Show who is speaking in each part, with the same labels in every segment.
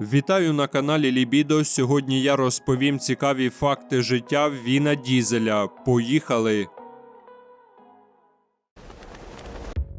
Speaker 1: Вітаю на каналі Лібідо. Сьогодні я розповім цікаві факти життя Віна Дізеля. Поїхали!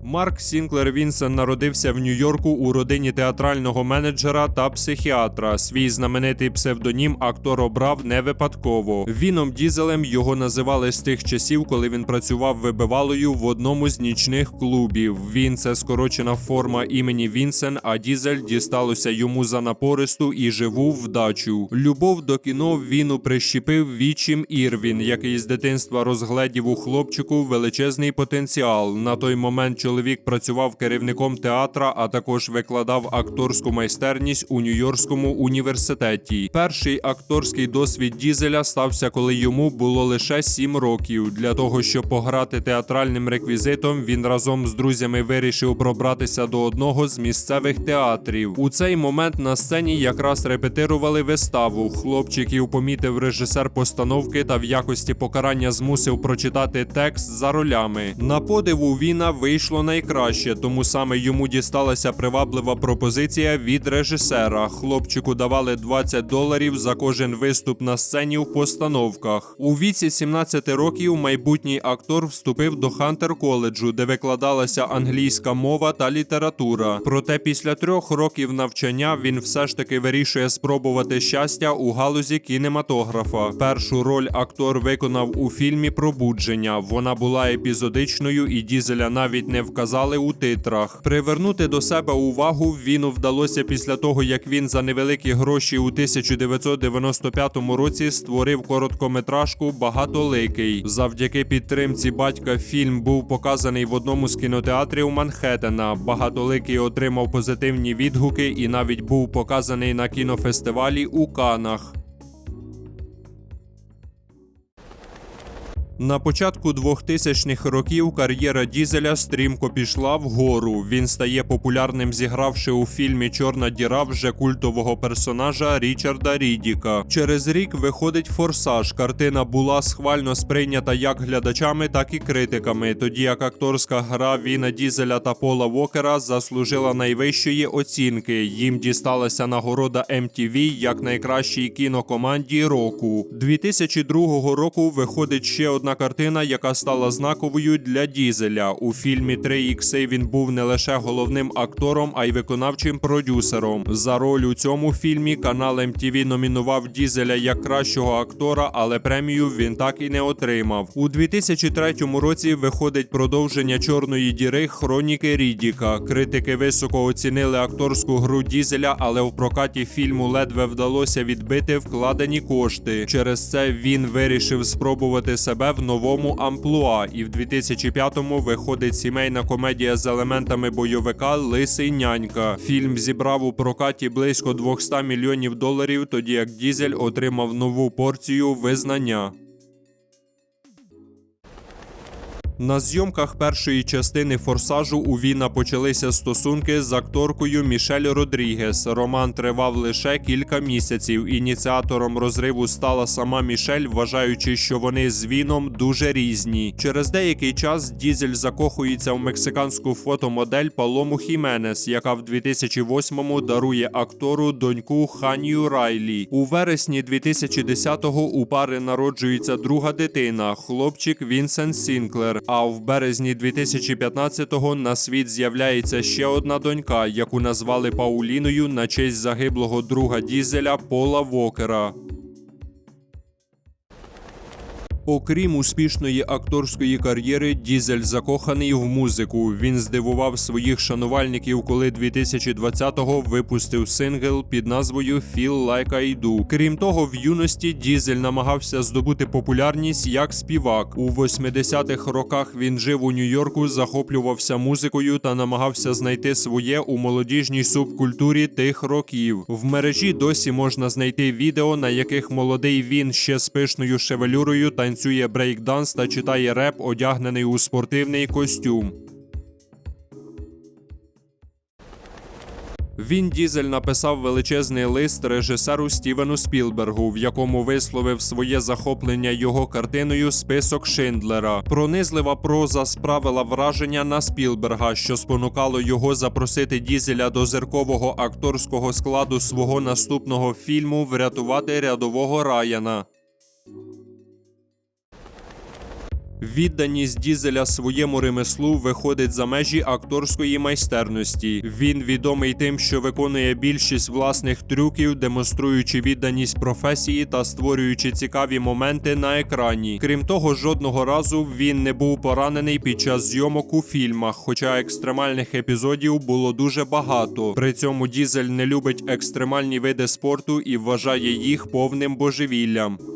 Speaker 1: Марк Сінклер Вінсен народився в Нью-Йорку у родині театрального менеджера та психіатра. Свій знаменитий псевдонім актор обрав не випадково. Віном Дізелем його називали з тих часів, коли він працював вибивалою в одному з нічних клубів. Він це скорочена форма імені Вінсен, а Дізель дісталося йому за напористу і живу вдачу. Любов до кіно Віну прищепив вічим Ірвін, який з дитинства розгледів у хлопчику величезний потенціал. На той момент чоловік працював керівником театра, а також викладав акторську майстерність у Нью-Йоркському університеті. Перший акторський досвід Дізеля стався, коли йому було лише 7 років. Для того, щоб пограти театральним реквізитом, він разом з друзями вирішив пробратися до одного з місцевих театрів. У цей момент на сцені якраз репетирували виставу. Хлопчиків помітив режисер постановки та в якості покарання змусив прочитати текст за ролями. На подив у Віна вийшло найкраще, тому саме йому дісталася приваблива пропозиція від режисера. Хлопчику давали 20 доларів за кожен виступ на сцені в постановках. У віці 17 років майбутній актор вступив до Хантер коледжу, де викладалася англійська мова та література. Проте після трьох років навчання він все ж таки вирішує спробувати щастя у галузі кінематографа. Першу роль актор виконав у фільмі Пробудження. Вона була епізодичною, і дізеля навіть не вказали у титрах. Привернути до себе увагу Віну вдалося після того, як він за невеликі гроші у 1995 році створив короткометражку Багатоликий. Завдяки підтримці батька фільм був показаний в одному з кінотеатрів Манхеттена. Багатоликий отримав позитивні відгуки і навіть був показаний на кінофестивалі у Канах. На початку 2000-х років кар'єра Дізеля стрімко пішла вгору. Він стає популярним, зігравши у фільмі Чорна діра вже культового персонажа Річарда Рідіка. Через рік виходить Форсаж. Картина була схвально сприйнята як глядачами, так і критиками. Тоді як акторська гра Віна Дізеля та Пола Вокера заслужила найвищої оцінки. Їм дісталася нагорода MTV як найкращій кінокоманді року. 2002 року виходить ще одна картина, яка стала знаковою для Дізеля. У фільмі 3 ікси він був не лише головним актором, а й виконавчим продюсером. За роль у цьому фільмі канал MTV номінував Дізеля як кращого актора, але премію він так і не отримав. У 2003 році виходить продовження чорної діри Хроніки Рідіка. Критики високо оцінили акторську гру Дізеля, але в прокаті фільму ледве вдалося відбити вкладені кошти. Через це він вирішив спробувати себе в новому амплуа, і в 2005-му виходить сімейна комедія з елементами бойовика Лисий нянька. Фільм зібрав у прокаті близько 200 мільйонів доларів, тоді як Дізель отримав нову порцію визнання. На зйомках першої частини форсажу у Віна почалися стосунки з акторкою Мішель Родрігес. Роман тривав лише кілька місяців. Ініціатором розриву стала сама Мішель, вважаючи, що вони з Віном дуже різні. Через деякий час Дізель закохується в мексиканську фотомодель Палому Хіменес, яка в 2008-му дарує актору доньку Ханію Райлі. У вересні 2010-го у пари народжується друга дитина, хлопчик Вінсент Сінклер. А в березні 2015-го на світ з'являється ще одна донька, яку назвали Пауліною на честь загиблого друга Дізеля Пола Вокера. Окрім успішної акторської кар'єри, Дізель закоханий в музику. Він здивував своїх шанувальників, коли 2020-го випустив сингл під назвою Feel Like I Do. Крім того, в юності Дізель намагався здобути популярність як співак. У 80-х роках він жив у Нью-Йорку, захоплювався музикою та намагався знайти своє у молодіжній субкультурі тих років. В мережі досі можна знайти відео, на яких молодий він ще з пишною шевелюрою танцює брейкданс та читає реп, одягнений у спортивний костюм. Він Дізель написав величезний лист режисеру Стівену Спілбергу, в якому висловив своє захоплення його картиною Список Шиндлера. Пронизлива проза справила враження на Спілберга, що спонукало його запросити Дізеля до зіркового акторського складу свого наступного фільму Врятувати рядового Раяна. Відданість Дізеля своєму ремеслу виходить за межі акторської майстерності. Він відомий тим, що виконує більшість власних трюків, демонструючи відданість професії та створюючи цікаві моменти на екрані. Крім того, жодного разу він не був поранений під час зйомок у фільмах, хоча екстремальних епізодів було дуже багато. При цьому Дізель не любить екстремальні види спорту і вважає їх повним божевіллям.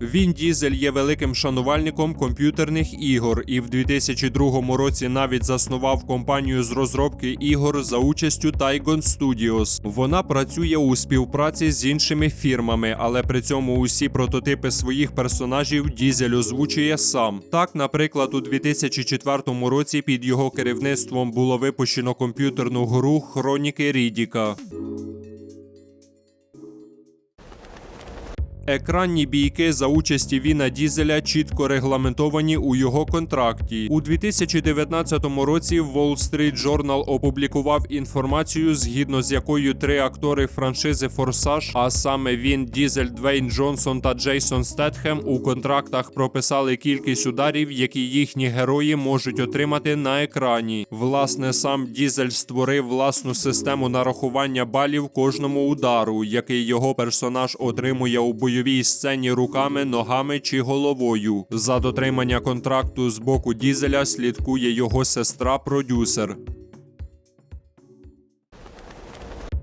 Speaker 1: Він Дізель є великим шанувальником комп'ютерних ігор і в 2002 році навіть заснував компанію з розробки ігор за участю Tygon Studios. Вона працює у співпраці з іншими фірмами, але при цьому усі прототипи своїх персонажів Дізель озвучує сам. Так, наприклад, у 2004 році під його керівництвом було випущено комп'ютерну гру Хроніки Рідіка. Екранні бійки за участі Віна Дізеля чітко регламентовані у його контракті. У 2019 році Wall Street Journal опублікував інформацію, згідно з якою три актори франшизи Форсаж, а саме він, Дізель, Двейн Джонсон та Джейсон Стетхем, у контрактах прописали кількість ударів, які їхні герої можуть отримати на екрані. Власне, сам Дізель створив власну систему нарахування балів кожному удару, який його персонаж отримує у бойовій сцені руками, ногами чи головою. За дотримання контракту з боку Дізеля слідкує його сестра-продюсер.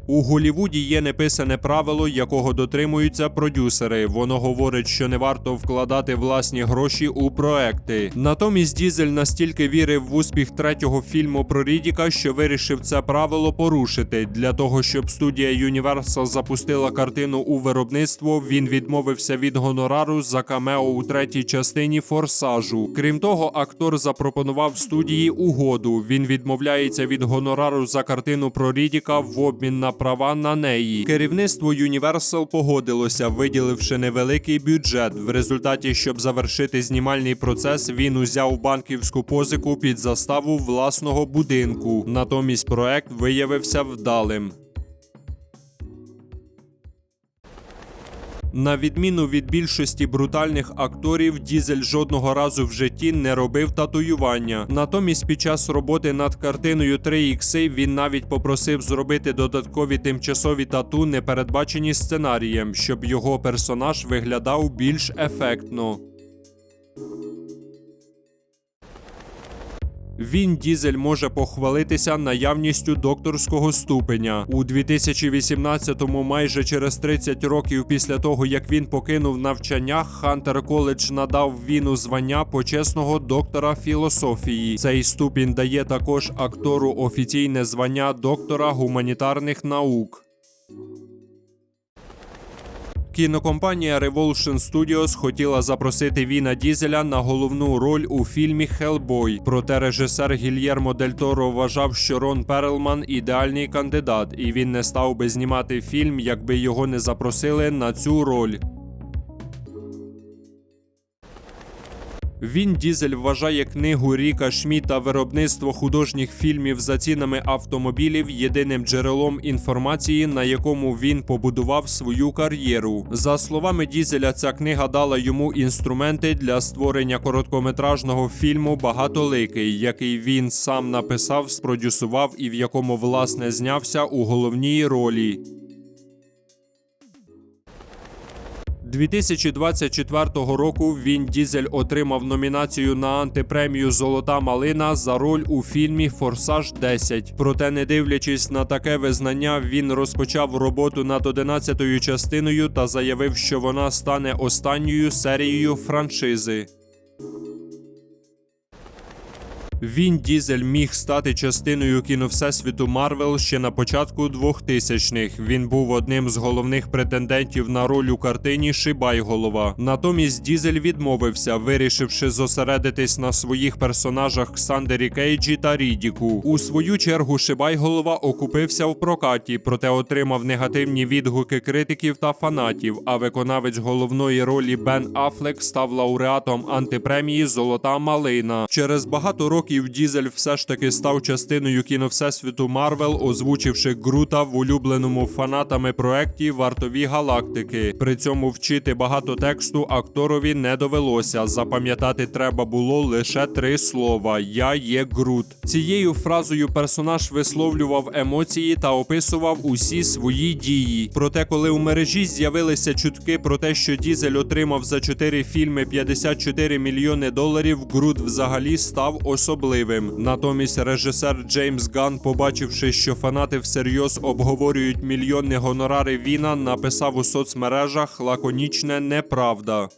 Speaker 1: У Голівуді є неписане правило, якого дотримуються продюсери. Воно говорить, що не варто вкладати власні гроші у проекти. Натомість Дізель настільки вірив в успіх третього фільму про Рідіка, що вирішив це правило порушити. Для того щоб студія Universal запустила картину у виробництво, він відмовився від гонорару за камео у третій частині Форсажу. Крім того, актор запропонував студії угоду. Він відмовляється від гонорару за картину про Рідіка в обмін на права на неї. Керівництво Universal погодилося, виділивши невеликий бюджет. В результаті, щоб завершити знімальний процес, він узяв банківську позику під заставу власного будинку. Натомість проект виявився вдалим. На відміну від більшості брутальних акторів, Дізель жодного разу в житті не робив татуювання. Натомість, під час роботи над картиною 3 ікси він навіть попросив зробити додаткові тимчасові тату, не передбачені сценарієм, щоб його персонаж виглядав більш ефектно. Він Дізель може похвалитися наявністю докторського ступеня. У 2018-му, майже через 30 років після того, як він покинув навчання, Хантер Коледж надав Віну звання почесного доктора філософії. Цей ступінь дає також актору офіційне звання доктора гуманітарних наук. Кінокомпанія Revolution Studios хотіла запросити Віна Дізеля на головну роль у фільмі Хелбой. Проте режисер Гільєрмо Дель Торо вважав, що Рон Перлман ідеальний кандидат, і він не став би знімати фільм, якби його не запросили на цю роль. Він Дізель вважає книгу Ріка Шміта виробництво художніх фільмів за цінами автомобілів єдиним джерелом інформації, на якому він побудував свою кар'єру. За словами Дізеля, ця книга дала йому інструменти для створення короткометражного фільму Багатоликий, який він сам написав, спродюсував і в якому власне знявся у головній ролі. 2024 року він Дізель отримав номінацію на антипремію Золота малина за роль у фільмі Форсаж 10. Проте, не дивлячись на таке визнання, він розпочав роботу над 11-ю частиною та заявив, що вона стане останньою серією франшизи. Він Дізель міг стати частиною кіно Всесвіту Марвел ще на початку 2000-х. Він був одним з головних претендентів на роль у картині Шибайголова. Натомість Дізель відмовився, вирішивши зосередитись на своїх персонажах Ксандері Кейджі та Рідіку. У свою чергу Шибайголова окупився в прокаті, проте отримав негативні відгуки критиків та фанатів. А виконавець головної ролі Бен Афлек став лауреатом антипремії Золота малина. Через багато років Дізель все ж таки став частиною кіно Всесвіту Марвел, озвучивши Грута в улюбленому фанатами проекті Вартові галактики. При цьому вчити багато тексту акторові не довелося. Запам'ятати треба було лише три слова: Я є Грут. Цією фразою персонаж висловлював емоції та описував усі свої дії. Проте, коли у мережі з'явилися чутки про те, що Дізель отримав за чотири фільми 54 мільйони доларів, Грут взагалі став особливим. Натомість режисер Джеймс Ган, побачивши, що фанати всерйоз обговорюють мільйонні гонорари Віна, написав у соцмережах лаконічне неправда.